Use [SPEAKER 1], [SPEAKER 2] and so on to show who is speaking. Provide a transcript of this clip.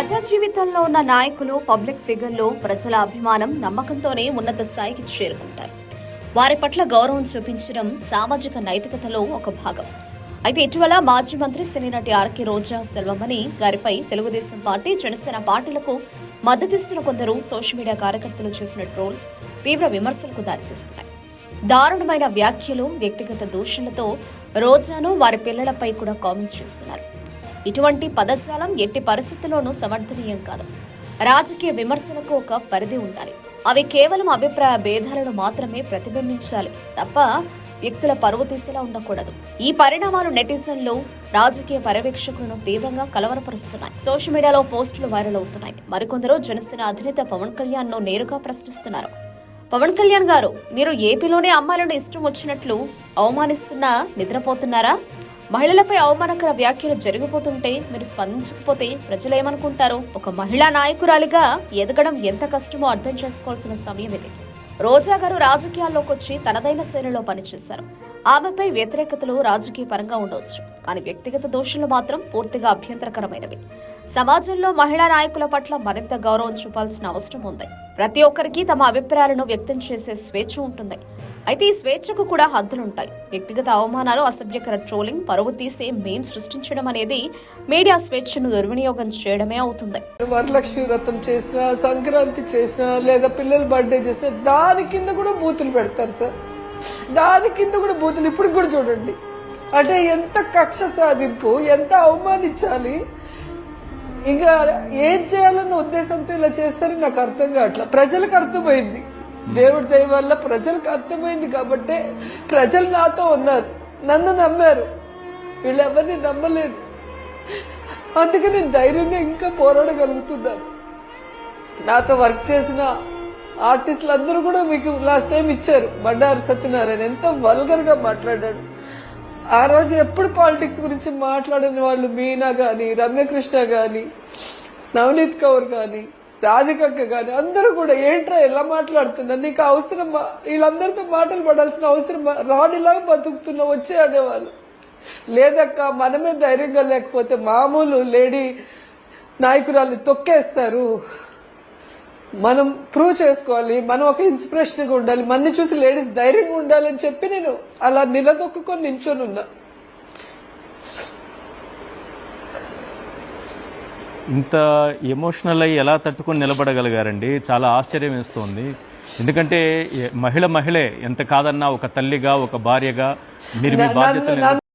[SPEAKER 1] ప్రజా జీవితంలో ఉన్న నాయకులు పబ్లిక్ ఫిగర్లు ప్రజల అభిమానం నమ్మకంతోనే ఉన్నత స్థాయికి చేరుకుంటారు. వారి పట్ల గౌరవం చూపించడం సామాజిక నైతికతలో ఒక భాగం. అయితే ఇటీవల మాజీ మంత్రి సినీ నటి ఆర్కే రోజా సెల్వమణి గారిపై తెలుగుదేశం పార్టీ జనసేన పార్టీలకు మద్దతిస్తున్న కొందరు సోషల్ మీడియా కార్యకర్తలు చేసిన ట్రోల్స్ తీవ్ర విమర్శలకు దారితీస్తున్నాయి. దారుణమైన వ్యాఖ్యలు వ్యక్తిగత దూషణలతో రోజాను వారి పిల్లలపై కూడా కామెంట్స్ చేస్తున్నారు. ఇటువంటి పదజాలం ఎట్టి పరిస్థితుల్లోనూ సమర్థనీయం కాదు. రాజకీయ విమర్శలకు ఒక పరిధి ఉండాలి. అవి కేవలం అభిప్రాయ భేదాలను మాత్రమే ప్రతిబింబించాలి తప్ప వ్యక్తుల పరువు తీసేలా ఉండకూడదు. ఈ పరిణామాలు నెటిజన్లు రాజకీయ పర్యవేక్షకులను తీవ్రంగా కలవరపరుస్తున్నాయి. సోషల్ మీడియాలో పోస్టులు వైరల్ అవుతున్నాయి. మరికొందరు జనసేన అధినేత పవన్ కళ్యాణ్ను నేరుగా ప్రశ్నిస్తున్నారు. పవన్ కళ్యాణ్ గారు మీరు ఏపీలోనే అమ్మాయిలను ఇష్టం వచ్చినట్లు అవమానిస్తున్నా నిద్రపోతున్నారా? మహిళలపై అవమానకర వ్యాఖ్యలు జరిగిపోతుంటే మీరు స్పందించకపోతే ప్రజలు ఏమనుకుంటారు? ఒక మహిళా నాయకురాలిగా ఎదగడం ఎంత కష్టమో అర్థం చేసుకోవాల్సిన సమయం ఇది. రోజా గారు రాజకీయాల్లోకి వచ్చి తనదైన శైలిలో పనిచేశారు. ఆమెపై వ్యతిరేకతలు రాజకీయ పరంగా ఉండవచ్చు కానీ వ్యక్తిగత దోషులు మాత్రం పూర్తిగా అభ్యంతరకరమైనవి. సమాజంలో మహిళా నాయకుల పట్ల మరింత గౌరవం చూపాల్సిన అవసరం ఉంది. ప్రతి ఒక్కరికి తమ అభిప్రాయాలను వ్యక్తం చేసే స్వేచ్ఛ ఉంటుంది. అయితే ఈ స్వేచ్ఛకు కూడా హద్దులుంటాయి. వ్యక్తిగత అవమానాలు అసభ్యకర ట్రోలింగ్ పరువు తీసే మేం సృష్టించడం అనేది మీడియా స్వేచ్ఛను దుర్వినియోగం చేయడమే అవుతుంది.
[SPEAKER 2] వరలక్ష్మి వ్రతం చేసినా సంక్రాంతి చేసిన లేదా పిల్లల బర్త్డే చేసిన దాని కింద కూడా బూతులు పెడతారు సార్. దాని కింద కూడా బూతులు ఇప్పుడు కూడా చూడండి. అంటే ఎంత కక్ష సాధింపు ఎంత అవమానించాలి ఇంకా ఏం చేయాలన్న ఉద్దేశంతో ఇలా చేస్తారని నాకు అర్థం కావట్లా. ప్రజలకు అర్థమైంది. దేవుడి దయ వల్ల ప్రజలకు అర్థమైంది కాబట్టి ప్రజలు నాతో ఉన్నారు. నన్ను నమ్మారు. వీళ్ళెవరిని నమ్మలేదు. అందుకే నేను ధైర్యంగా ఇంకా పోరాడగలుగుతున్నాను. నాతో వర్క్ చేసిన ఆర్టిస్టులు అందరూ కూడా మీకు లాస్ట్ టైం ఇచ్చారు. బండారు సత్యనారాయణ. ఎంతో వల్గర్గా మాట్లాడాడు. ఆ రోజు ఎప్పుడు పాలిటిక్స్ గురించి మాట్లాడిన వాళ్ళు మీనా గాని రమ్యకృష్ణ గాని నవనీత్ కౌర్ గాని రాధికక్క గాని అందరూ కూడా ఏంట్రా ఎలా మాట్లాడుతున్నారు నీకు అవసరం వీళ్ళందరితో మాటలు పడాల్సిన అవసరమా రాణిలాగా బతుకుతున్నా వచ్చే అనేవాళ్ళు. లేదక్క మనమే ధైర్యంగా లేకపోతే మామూలు లేడీ నాయకురాలు తొక్కేస్తారు. మనం ప్రూవ్ చేసుకోవాలి మనం ఒక ఇన్స్పిరేషన్గా ఉండాలి మన్ని చూసి లేడీస్ ధైర్యంగా ఉండాలని చెప్పి నేను అలా నిలదొక్కుకొని నించొని ఉన్నా.
[SPEAKER 3] ఇంత ఎమోషనల్ అయ్యి ఎలా తట్టుకొని నిలబడగలిగారండి? చాలా ఆశ్చర్యం వేస్తోంది. ఎందుకంటే మహిళ మహిళే ఎంత కాదన్నా ఒక తల్లిగా ఒక భార్యగా మీరు మీ బాధ్యతలు
[SPEAKER 2] నన్ను-